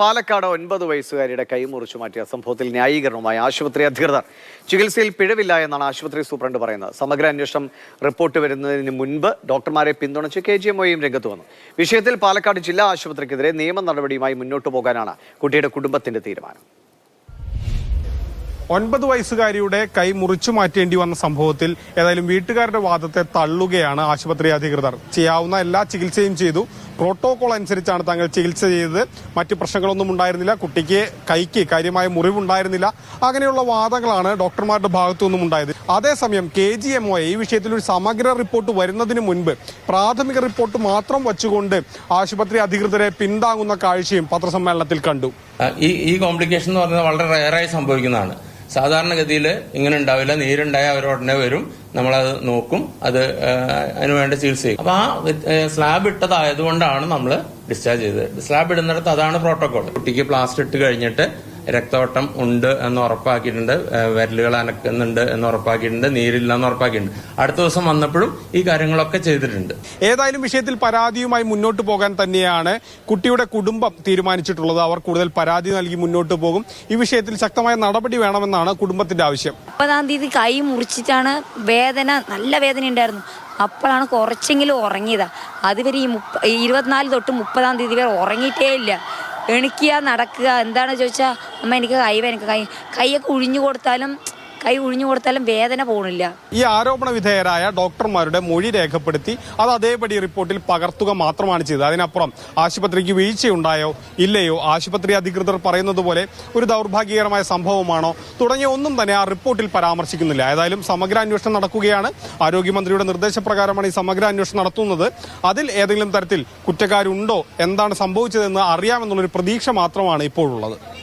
പാലക്കാട് ഒൻപത് വയസ്സുകാരിയുടെ കൈമുറിച്ചു മാറ്റിയ സംഭവത്തിൽ ന്യായീകരണവുമായി ആശുപത്രി അധികൃതർ. ചികിത്സയിൽ പിഴവില്ല എന്നാണ് ആശുപത്രി സൂപ്രണ്ട് പറയുന്നത്. സമഗ്ര അന്വേഷണം റിപ്പോർട്ട് വരുന്നതിന് മുൻപ് ഡോക്ടർമാരെ പിന്തുണച്ച് കെ ജി എം രംഗത്ത് വന്നു. വിഷയത്തിൽ പാലക്കാട് ജില്ലാ ആശുപത്രിക്കെതിരെ നിയമ നടപടിയുമായി മുന്നോട്ടു പോകാനാണ് കുട്ടിയുടെ കുടുംബത്തിന്റെ തീരുമാനം. ഒൻപത് വയസ്സുകാരിയുടെ കൈ മുറിച്ചു മാറ്റേണ്ടി വന്ന സംഭവത്തിൽ ഏതായാലും വീട്ടുകാരുടെ വാദത്തെ തള്ളുകയാണ് ആശുപത്രി അധികൃതർ. ചെയ്യാവുന്ന എല്ലാ ചികിത്സയും ചെയ്തു. പ്രോട്ടോകോൾ അനുസരിച്ചാണ് താങ്കൾ ചികിത്സ ചെയ്തത്. മറ്റ് പ്രശ്നങ്ങളൊന്നും ഉണ്ടായിരുന്നില്ല. കുട്ടിക്ക് കൈക്ക് കാര്യമായ മുറിവുണ്ടായിരുന്നില്ല. അങ്ങനെയുള്ള വാദങ്ങളാണ് ഡോക്ടർമാരുടെ ഭാഗത്തു നിന്നും ഉണ്ടായത്. അതേസമയം കെ ജി എം ഈ വിഷയത്തിൽ ഒരു സമഗ്ര റിപ്പോർട്ട് വരുന്നതിന് മുൻപ് പ്രാഥമിക റിപ്പോർട്ട് മാത്രം വച്ചുകൊണ്ട് ആശുപത്രി അധികൃതരെ പിന്താങ്ങുന്ന കാഴ്ചയും പത്രസമ്മേളനത്തിൽ കണ്ടു. ഈ കോംപ്ലിക്കേഷൻ എന്ന് പറയുന്നത് വളരെ റയറായി സംഭവിക്കുന്നതാണ്. സാധാരണഗതിയിൽ ഇങ്ങനെ ഉണ്ടാവില്ല. നീരുണ്ടായ അവർ ഉടനെ വരും. നമ്മളത് നോക്കും. അത് അതിനുവേണ്ട അതിന് വേണ്ട ചികിത്സ ചെയ്യും അപ്പൊ ആ സ്ലാബ് ഇട്ടതായതുകൊണ്ടാണ് നമ്മൾ ഡിസ്ചാർജ് ചെയ്തത്. സ്ലാബ് ഇടുന്നിടത്ത് അതാണ് പ്രോട്ടോകോൾ കുട്ടിക്ക് പ്ലാസ്റ്റർ ഇട്ട് കഴിഞ്ഞിട്ട് രക്തോട്ടം ഉണ്ട് എന്ന് ഉറപ്പാക്കിയിട്ടുണ്ട് വിരലുകൾ അനക്കുന്നുണ്ട് എന്ന് ഉറപ്പാക്കിയിട്ടുണ്ട് നീരില്ല എന്ന് ഉറപ്പാക്കിയിട്ടുണ്ട്. അടുത്ത ദിവസം വന്നപ്പോഴും ഈ കാര്യങ്ങളൊക്കെ ചെയ്തിട്ടുണ്ട്. ഏതായാലും വിഷയത്തിൽ പരാതിയുമായി മുന്നോട്ട് പോകാൻ തന്നെയാണ് കുട്ടിയുടെ കുടുംബം തീരുമാനിച്ചിട്ടുള്ളത്. അവർ കൂടുതൽ പരാതി നൽകി മുന്നോട്ട് പോകും. ഈ വിഷയത്തിൽ ശക്തമായ നടപടി വേണമെന്നാണ് കുടുംബത്തിന്റെ ആവശ്യം. മുപ്പതാം തീയതി കൈ മുറിച്ചിട്ടാണ് വേദന നല്ല വേദന ഉണ്ടായിരുന്നു. അപ്പോഴാണ് കുറച്ചെങ്കിലും ഉറങ്ങിയതാ. അതുവരെ ഈ മുപ്പ ഈ ഇരുപത്തിനാല് തൊട്ട് മുപ്പതാം തീയതി വരെ ഉറങ്ങിയിട്ടേ ഇല്ല. എണിക്കുക നടക്കുക എന്താണ് ചോദിച്ചാൽ അമ്മ എനിക്ക് കൈ എനിക്ക് കൈ കൈയൊക്കെ ഉഴിഞ്ഞു കൊടുത്താലും കൈ ഉഴിഞ്ഞു കൊടുത്താലും വേദന പോണില്ല. ഈ ആരോപണ വിധേയരായ ഡോക്ടർമാരുടെ മൊഴി രേഖപ്പെടുത്തി അത് അതേപടി റിപ്പോർട്ടിൽ പകർത്തുക മാത്രമാണ് ചെയ്തത്. അതിനപ്പുറം ആശുപത്രിക്ക് വീഴ്ചയുണ്ടായോ ഇല്ലയോ ആശുപത്രി അധികൃതർ പറയുന്നത് പോലെ ഒരു ദൗർഭാഗ്യകരമായ സംഭവമാണോ തുടങ്ങിയ ഒന്നും തന്നെ ആ റിപ്പോർട്ടിൽ പരാമർശിക്കുന്നില്ല. ഏതായാലും സമഗ്ര അന്വേഷണം നടക്കുകയാണ്. ആരോഗ്യമന്ത്രിയുടെ നിർദ്ദേശപ്രകാരമാണ് ഈ സമഗ്ര അന്വേഷണം നടത്തുന്നത്. അതിൽ ഏതെങ്കിലും തരത്തിൽ കുറ്റക്കാരുണ്ടോ? എന്താണ് സംഭവിച്ചതെന്ന് അറിയാമെന്നുള്ളൊരു പ്രതീക്ഷ മാത്രമാണ് ഇപ്പോഴുള്ളത്.